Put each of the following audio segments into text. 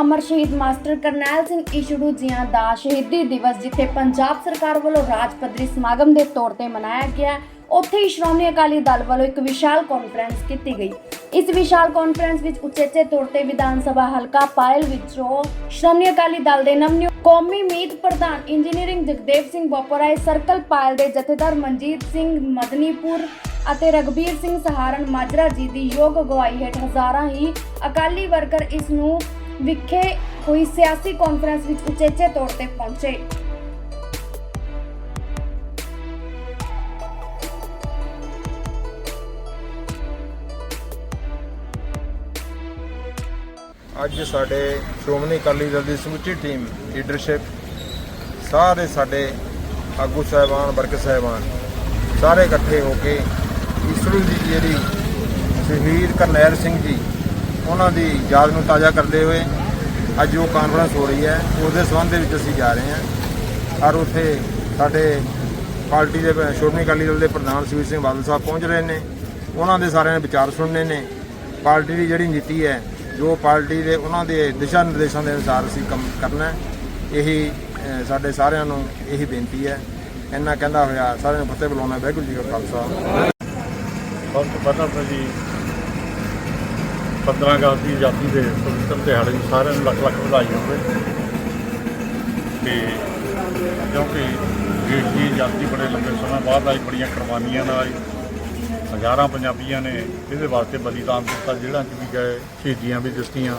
ਅਮਰ ਸ਼ਹੀਦ ਮਾਸਟਰ ਕਰਨੈਲ ਸਿੰਘ ਈਸ਼ੜੂ ਜੀਆਂ ਦਾ ਸ਼ਹੀਦੀ ਦਿਵਸ, ਜਿੱਥੇ ਪੰਜਾਬ ਸਰਕਾਰ ਵੱਲੋਂ ਰਾਜ ਪੱਧਰੀ ਸਮਾਗਮ ਦੇ ਤੌਰ ਤੇ ਮਨਾਇਆ ਗਿਆ। ਉੱਥੇ ਹੀ ਸ਼੍ਰੋਮਣੀ ਅਕਾਲੀ ਦਲ ਵੱਲੋਂ ਇੱਕ ਵਿਸ਼ਾਲ ਕਾਨਫਰੰਸ ਕੀਤੀ ਗਈ। ਇਸ ਵਿਸ਼ਾਲ ਕਾਨਫਰੰਸ ਵਿੱਚ ਉਚੇਚੇ ਤੌਰ ਤੇ ਵਿਧਾਨ ਸਭਾ ਹਲਕਾ ਪਾਇਲ ਵਿੱਚੋਂ ਸ਼੍ਰੋਮਣੀ ਅਕਾਲੀ ਦਲ ਦੇ ਨਵਨਿਯੁਕਤ ਕੌਮੀ ਮੀਤ ਪ੍ਰਧਾਨ ਇੰਜੀਨੀਅਰਿੰਗ ਜਗਦੇਵ ਸਿੰਘ ਬੋਪਰਾਏ ਸਰਕਲ ਪਾਇਲ ਦੇ ਜਥੇਦਾਰ ਮਨਜੀਤ ਸਿੰਘ ਮਦਨੀਪੁਰ ਅਤੇ ਰਗਬੀਰ ਸਿੰਘ ਸਹਾਰਨ ਮਾਜਰਾ ਜੀ ਦੀ ਯੋਗ ਅਗਵਾਈ ਹੇਠ ਹਜ਼ਾਰਾਂ ਹੀ ਅਕਾਲੀ ਵਰਕਰ ਇਸ ਨੂੰ ਵਿਖੇ ਹੋਈ ਸਿਆਸੀ ਕਾਨਫਰੰਸ ਵਿੱਚ ਉਚੇਚੇ ਤੌਰ ਤੇ ਪਹੁੰਚੇ। ਅੱਜ ਸਾਡੇ ਸ਼੍ਰੋਮਣੀ ਅਕਾਲੀ ਦਲ ਦੀ ਸਮੁੱਚੀ ਟੀਮ ਲੀਡਰਸ਼ਿਪ ਸਾਰੇ ਸਾਡੇ ਆਗੂ ਸਾਹਿਬਾਨ ਵਰਕ ਸਾਹਿਬਾਨ, ਸਾਰੇ ਇਕੱਠੇ ਹੋ ਕੇ ਈਸਰੂ ਦੀ ਜਿਹੜੀ ਸ਼ਹੀਦ ਕਰਨੈਲ ਸਿੰਘ ਜੀ ਉਹਨਾਂ ਦੀ ਯਾਦ ਨੂੰ ਤਾਜ਼ਾ ਕਰਦੇ ਹੋਏ ਅੱਜ ਜੋ ਕਾਨਫਰੰਸ ਹੋ ਰਹੀ ਹੈ। ਉਹਦੇ ਸੰਬੰਧ ਦੇ ਵਿੱਚ ਅਸੀਂ ਜਾ ਰਹੇ ਹਾਂ। ਔਰ ਉੱਥੇ ਸਾਡੇ ਪਾਰਟੀ ਦੇ ਸ਼੍ਰੋਮਣੀ ਅਕਾਲੀ ਦਲ ਦੇ ਪ੍ਰਧਾਨ ਸੁਖਬੀਰ ਸਿੰਘ ਬਾਦਲ ਸਾਹਿਬ ਪਹੁੰਚ ਰਹੇ ਨੇ। ਉਹਨਾਂ ਦੇ ਸਾਰਿਆਂ ਨੇ ਵਿਚਾਰ ਸੁਣਨੇ ਨੇ। ਪਾਰਟੀ ਦੀ ਜਿਹੜੀ ਨੀਤੀ ਹੈ, ਜੋ ਪਾਰਟੀ ਦੇ ਉਹਨਾਂ ਦੇ ਦਿਸ਼ਾ ਨਿਰਦੇਸ਼ਾਂ ਦੇ ਅਨੁਸਾਰ ਅਸੀਂ ਕੰਮ ਕਰਨਾ ਇਹੀ ਸਾਡੇ ਸਾਰਿਆਂ ਨੂੰ ਇਹੀ ਬੇਨਤੀ ਹੈ। ਇੰਨਾ ਕਹਿੰਦਾ ਹੋਇਆ, ਸਾਰਿਆਂ ਨੂੰ ਫਤਿਹ ਬੁਲਾਉਣਾ ਵਾਹਿਗੁਰੂ ਜੀ ਕਾ ਖਾਲਸਾ। ਸਭ ਤੋਂ ਜੀ 15 ਅਗਸਤ ਦੀ ਆਜ਼ਾਦੀ ਦੇ ਪਵਿੱਤਰ ਦਿਹਾੜੇ ਨੂੰ ਸਾਰਿਆਂ ਨੂੰ ਲੱਖ ਲੱਖ ਵਧਾਈ ਹੋਵੇ। ਤੇ ਕਿਉਂਕਿ ਦੇਸ਼ ਦੀ ਆਜ਼ਾਦੀ ਬੜੇ ਲੰਬੇ ਸਮੇਂ ਬਾਅਦ ਆਈ, ਬੜੀਆਂ ਕੁਰਬਾਨੀਆਂ ਨਾਲ ਆਈ। ਹਜ਼ਾਰਾਂ ਪੰਜਾਬੀਆਂ ਨੇ ਇਹਦੇ ਵਾਸਤੇ ਬਲੀਦਾਨ ਦਿੱਤਾ ਜਿਹੜਾ ਚ ਵੀ ਗਏ, ਸ਼ਹੀਦੀਆਂ ਵੀ ਦਿੱਤੀਆਂ।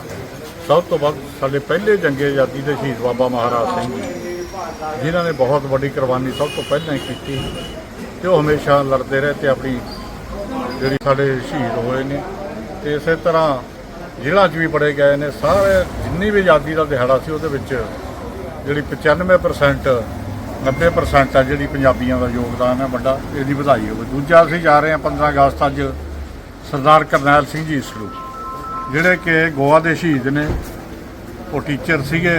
ਸਭ ਤੋਂ ਵੱਧ ਸਾਡੇ ਪਹਿਲੇ ਜੰਗੇ ਆਜ਼ਾਦੀ ਦੇ ਸ਼ਹੀਦ ਬਾਬਾ ਮਹਾਰਾਜ ਸਿੰਘ ਜਿਨ੍ਹਾਂ ਨੇ ਬਹੁਤ ਵੱਡੀ ਕੁਰਬਾਨੀ ਸਭ ਤੋਂ ਪਹਿਲਾਂ ਹੀ ਕੀਤੀ। ਤੇ ਉਹ ਹਮੇਸ਼ਾ ਲੜਦੇ ਰਹੇ ਤੇ ਆਪਣੀ ਜਿਹੜੀ ਸਾਡੇ ਸ਼ਹੀਦ ਹੋਏ ਨੇ। ਤੇ ਇਸੇ ਤਰ੍ਹਾਂ ਜ਼ਿਲ੍ਹਾ 'ਚ ਵੀ ਬੜੇ ਗਏ ਨੇ। ਸਾਰੇ ਜਿੰਨੀ ਵੀ ਆਜ਼ਾਦੀ ਦਾ ਦਿਹਾੜਾ ਸੀ ਉਹਦੇ ਵਿੱਚ ਜਿਹੜੀ 95% 90% ਆ ਜਿਹੜੀ ਪੰਜਾਬੀਆਂ ਦਾ ਯੋਗਦਾਨ ਹੈ ਵੱਡਾ, ਇਹਦੀ ਵਧਾਈ ਹੋਵੇ। ਦੂਜਾ ਅਸੀਂ ਜਾ ਰਹੇ ਹਾਂ 15 ਅਗਸਤ ਅੱਜ ਸਰਦਾਰ ਕਰਨੈਲ ਸਿੰਘ ਜੀ ਸਲੂ ਜਿਹੜੇ ਕਿ ਗੋਆ ਦੇ ਸ਼ਹੀਦ ਨੇ। ਉਹ ਟੀਚਰ ਸੀਗੇ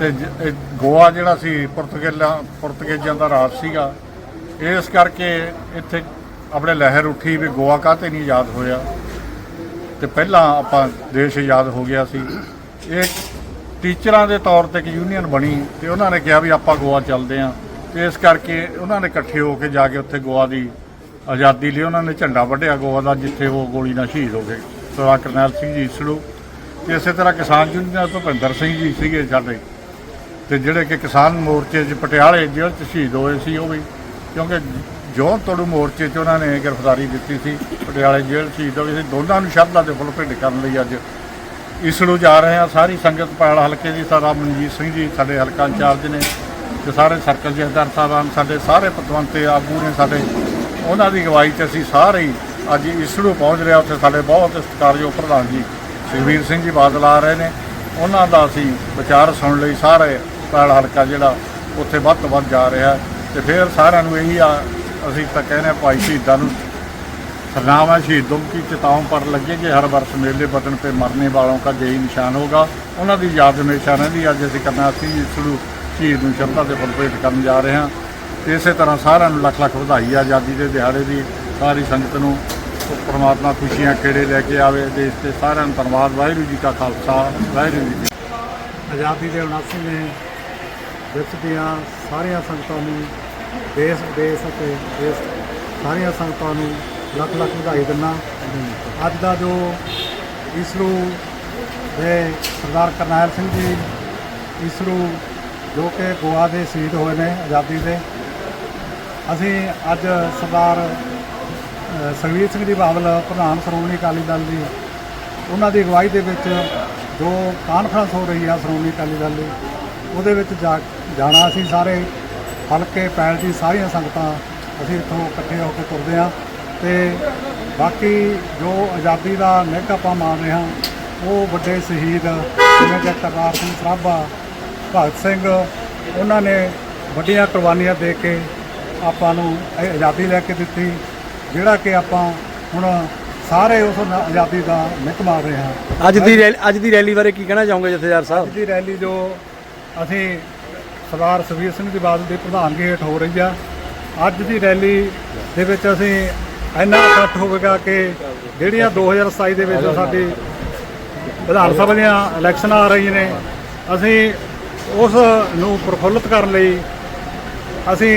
ਤੇ ਇਹ ਗੋਆ ਜਿਹੜਾ ਸੀ ਪੁਰਤਗਾਲਾਂ, ਪੁਰਤਗੇਜ਼ਾਂ ਦਾ ਰਾਜ ਸੀਗਾ। ਇਸ ਕਰਕੇ ਇੱਥੇ ਆਪਣੇ ਲਹਿਰ ਉੱਠੀ ਵੀ ਗੋਆ ਕਾਹਤੇ ਨਹੀਂ ਆਜ਼ਾਦ ਹੋਇਆ? ਤੇ ਪਹਿਲਾਂ ਆਪਾਂ ਦੇਸ਼ ਆਜ਼ਾਦ ਹੋ ਗਿਆ ਸੀ। ਇਹ ਟੀਚਰਾਂ ਦੇ ਤੌਰ ਤੇ ਇੱਕ ਯੂਨੀਅਨ ਬਣੀ ਤੇ ਉਹਨਾਂ ਨੇ ਕਿਹਾ ਵੀ ਆਪਾਂ ਗੋਆ ਚੱਲਦੇ ਆਂ ਤੇ ਇਸ ਕਰਕੇ ਉਹਨਾਂ ਨੇ ਇਕੱਠੇ ਹੋ ਕੇ ਜਾ ਕੇ ਉੱਥੇ ਗੋਆ ਦੀ ਆਜ਼ਾਦੀ ਲਈ ਉਹਨਾਂ ਨੇ ਝੰਡਾ ਵੱਢਿਆ ਗੋਆ ਦਾ, ਜਿੱਥੇ ਉਹ ਗੋਲੀ ਨਾਲ ਸ਼ਹੀਦ ਹੋ ਗਏ। ਸਰਦਾਰ ਕਰਨੈਲ ਸਿੰਘ ਜੀ ਸੜੂ ਤੇ ਇਸੇ ਤਰ੍ਹਾਂ ਕਿਸਾਨ ਯੂਨੀਅਨ ਭੁਪਿੰਦਰ ਸਿੰਘ ਜੀ ਸੀਗੇ ਸਾਡੇ। ਤੇ ਜਿਹੜੇ ਕਿ ਕਿਸਾਨ ਮੋਰਚੇ 'ਚ, ਪਟਿਆਲੇ ਜੇਲ੍ਹ 'ਚ ਸ਼ਹੀਦ ਹੋਏ ਸੀ ਉਹ ਵੀ, ਕਿਉਂਕਿ ਜੋਨ ਤੋੜੂ ਮੋਰਚੇ 'ਚ ਉਹਨਾਂ ਨੇ ਗ੍ਰਿਫਤਾਰੀ ਦਿੱਤੀ ਸੀ। ਪਟਿਆਲੇ ਜੇਲ੍ਹ 'ਚ ਸ਼ਹੀਦ ਹੋਏ ਸੀ। ਦੋਨਾਂ ਨੂੰ ਸ਼ਰਧਾ ਦੇ ਫੁੱਲ ਭੇਟ ਕਰਨ ਲਈ ਅੱਜ ਇਸ ਨੂੰ ਜਾ ਰਹੇ ਹਾਂ। ਸਾਰੀ ਸੰਗਤ ਪਾਲ ਹਲਕੇ ਦੀ ਸਾਰਾ ਮਨਜੀਤ ਸਿੰਘ ਜੀ, ਸਾਡੇ ਹਲਕਾ ਇੰਚਾਰਜ ਨੇ ਤੇ ਸਾਰੇ ਸਰਕਲ ਜਥੇਦਾਰ ਸਾਹਿਬਾਨ, ਸਾਡੇ ਸਾਰੇ ਪਤਵੰਤੇ ਆਗੂ ਨੇ ਸਾਡੇ। ਉਹਨਾਂ ਦੀ ਅਗਵਾਈ 'ਚ ਅਸੀਂ ਸਾਰੇ ਹੀ ਅੱਜ ਇਸ ਨੂੰ ਪਹੁੰਚ ਰਿਹਾ ਉੱਥੇ ਸਾਡੇ ਬਹੁਤ ਸਤਿਕਾਰਯੋਗ ਪ੍ਰਧਾਨ ਜੀ, ਸੁਖਬੀਰ ਸਿੰਘ ਜੀ ਬਾਦਲ ਆ ਰਹੇ ਨੇ। ਉਹਨਾਂ ਦਾ ਅਸੀਂ ਵਿਚਾਰ ਸੁਣ ਲਈ ਸਾਰੇ ਪਾਲ ਹਲਕਾ ਜਿਹੜਾ ਉੱਥੇ ਵੱਧ ਤੋਂ ਵੱਧ ਜਾ ਰਿਹਾ ਤੇ ਫਿਰ ਸਾਰਿਆਂ ਨੂੰ ਇਹੀ ਆ ਅਸੀਂ ਤਾਂ ਕਹਿੰਦੇ ਹਾਂ ਭਾਈ ਸ਼ਹੀਦਾਂ ਨੂੰ ਸਰਨਾਮ ਹੈ, ਸ਼ਹੀਦੋਂ ਕੀ ਚਿਤਾਉਂ ਪਰ ਲੱਗੇਗੇ ਹਰ ਵਰਸ ਮੇਲੇ ਬਦਨ ਤੇ ਮਰਨੇ ਵਾਲੋਂ ਕਾ ਜੇਈ ਨਿਸ਼ਾਨ ਹੋਗਾ ਉਹਨਾਂ ਦੀ ਯਾਦ ਹਮੇਸ਼ਾ ਰਹਿੰਦੀ ਅੱਜ ਅਸੀਂ ਕਰਨਾ ਸੀ ਇਸ ਨੂੰ ਸ਼ਹੀਦ ਨੂੰ ਸ਼ਰਧਾ ਦੇ ਫੁੱਲ ਭੇਟ ਕਰਨ ਜਾ ਰਹੇ ਹਾਂ। ਤੇ ਇਸੇ ਤਰ੍ਹਾਂ ਸਾਰਿਆਂ ਨੂੰ ਲੱਖ ਲੱਖ ਵਧਾਈ ਆਜ਼ਾਦੀ ਦੇ ਦਿਹਾੜੇ ਦੀ ਸਾਰੀ ਸੰਗਤ ਨੂੰ। ਪਰਮਾਤਮਾ ਖੁਸ਼ੀਆਂ ਖੇੜੇ ਲੈ ਕੇ ਆਵੇ, ਦੇਸ਼ ਤੇ ਸਾਰਿਆਂ ਨੂੰ ਧੰਨਵਾਦ, ਵਾਹਿਗੁਰੂ ਜੀ ਕਾ ਖਾਲਸਾ, ਵਾਹਿਗੁਰੂ ਜੀ ਆਜ਼ਾਦੀ ਦੇ 79ਵੇਂ ਵਿੱਚ ਦੀਆਂ ਸਾਰੀਆਂ ਸੰਗਤਾਂ ਨੂੰ ਦੇਸ਼ ਵਿਦੇਸ਼ ਅਤੇ ਦੇਸ਼ ਸਾਰੀਆਂ ਸੰਗਤਾਂ ਨੂੰ ਲੱਖ ਲੱਖ ਵਧਾਈ ਦਿੰਦਾ। ਅੱਜ ਦਾ ਜੋ ਇਸਰੋ ਦੇ ਸਰਦਾਰ ਕਰਨੈਲ ਸਿੰਘ ਜੀ ਇਸਰੋ ਜੋ ਕਿ ਗੋਆ ਦੇ ਸ਼ਹੀਦ ਹੋਏ ਨੇ ਆਜ਼ਾਦੀ ਦੇ। ਅਸੀਂ ਅੱਜ ਸਰਦਾਰ ਅ, ਸੁਖਬੀਰ ਸਿੰਘ ਜੀ ਬਾਦਲ ਪ੍ਰਧਾਨ ਸ਼੍ਰੋਮਣੀ ਅਕਾਲੀ ਦਲ ਦੀ ਉਹਨਾਂ ਦੀ ਅਗਵਾਈ ਦੇ ਵਿੱਚ ਜੋ ਕਾਨਫਰੰਸ ਹੋ ਰਹੀ ਆ ਸ਼੍ਰੋਮਣੀ ਅਕਾਲੀ ਦਲ ਦੀ ਉਹਦੇ ਵਿੱਚ ਜਾ ਜਾਣਾ ਅਸੀਂ ਸਾਰੇ। ਹਲਕੇ ਪੈਲ ਦੀ ਸਾਰੀਆਂ ਸੰਗਤਾਂ ਅਸੀਂ ਇੱਥੋਂ ਇਕੱਠੇ ਹੋ ਕੇ ਤੁਰਦੇ ਹਾਂ ਤੇ ਬਾਕੀ ਜੋ ਆਜ਼ਾਦੀ ਦਾ ਨਿੱਘ ਆਪਾਂ ਮਾਣ ਰਹੇ ਹਾਂ ਉਹ ਵੱਡੇ ਸ਼ਹੀਦ ਜਿਵੇਂ ਕਿ ਕਰਤਾਰ ਸਿੰਘ ਸਰਾਭਾ ਭਗਤ ਸਿੰਘ ਉਹਨਾਂ ਨੇ ਵੱਡੀਆਂ ਕੁਰਬਾਨੀਆਂ ਦੇ ਕੇ ਆਪਾਂ ਨੂੰ ਆਜ਼ਾਦੀ ਲੈ ਕੇ ਦਿੱਤੀ ਜਿਹੜਾ ਕਿ ਆਪਾਂ ਹੁਣ ਸਾਰੇ ਉਸ ਆਜ਼ਾਦੀ ਦਾ ਨਿੱਘ ਮਾਰ ਰਹੇ ਹਾਂ। ਅੱਜ ਦੀ ਅੱਜ ਦੀ ਰੈਲੀ ਬਾਰੇ ਕੀ ਕਹਿਣਾ ਚਾਹੋਗੇ ਜਥੇਦਾਰ ਸਾਹਿਬ? ਅੱਜ ਦੀ ਰੈਲੀ ਜੋ ਅਸੀਂ ਸਰਦਾਰ ਸੁਖਬੀਰ ਸਿੰਘ ਦੀ ਬਾਦਲ ਦੀ ਪ੍ਰਧਾਨਗੀ ਹੇਠ ਹੋ ਰਹੀ ਆ। ਅੱਜ ਦੀ ਰੈਲੀ ਦੇ ਵਿੱਚ ਅਸੀਂ ਇੰਨਾ ਇਕੱਠ ਹੋਵੇਗਾ ਕਿ ਜਿਹੜੀਆਂ 2027 ਦੇ ਵਿੱਚ ਸਾਡੀ ਵਿਧਾਨ ਸਭਾ ਦੀਆਂ ਇਲੈਕਸ਼ਨ ਆ ਰਹੀਆਂ ਨੇ ਅਸੀਂ ਉਸ ਨੂੰ ਪ੍ਰਫੁੱਲਤ ਕਰਨ ਲਈ ਅਸੀਂ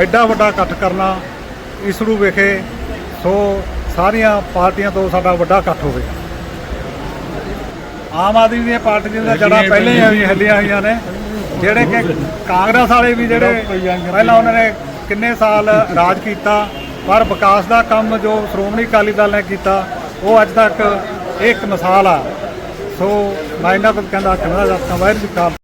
ਐਡਾ ਵੱਡਾ ਇਕੱਠ ਕਰਨਾ ਇਸੜੂ ਵਿਖੇ ਸੋ ਸਾਰੀਆਂ ਪਾਰਟੀਆਂ ਤੋਂ ਸਾਡਾ ਵੱਡਾ ਇਕੱਠ ਹੋਵੇ। ਆਮ ਆਦਮੀ ਦੀਆਂ ਪਾਰਟੀਆਂ ਦੀਆਂ ਜੜ੍ਹਾਂ ਪਹਿਲਾਂ ਹੀ ਹਿੱਲੀਆਂ ਹੋਈਆਂ ਨੇ। ਜਿਹੜੇ ਕਿ ਕਾਂਗਰਸ ਵਾਲੇ ਵੀ ਜਿਹੜੇ ਪਹਿਲਾਂ ਉਹਨਾਂ ਨੇ ਕਿੰਨੇ ਸਾਲ ਰਾਜ ਕੀਤਾ ਪਰ ਵਿਕਾਸ ਦਾ ਕੰਮ ਜੋ ਸ਼੍ਰੋਮਣੀ ਅਕਾਲੀ ਦਲ ਨੇ ਕੀਤਾ ਉਹ ਅੱਜ ਤੱਕ ਇੱਕ ਮਿਸਾਲ ਆ। ਸੋ ਮੈਂ ਇਹਨਾਂ ਤੋਂ ਕਹਿੰਦਾ ਕਿ ਮੇਰਾ ਵਾਹਿਗੁਰੂ ਜੀ ਕਾ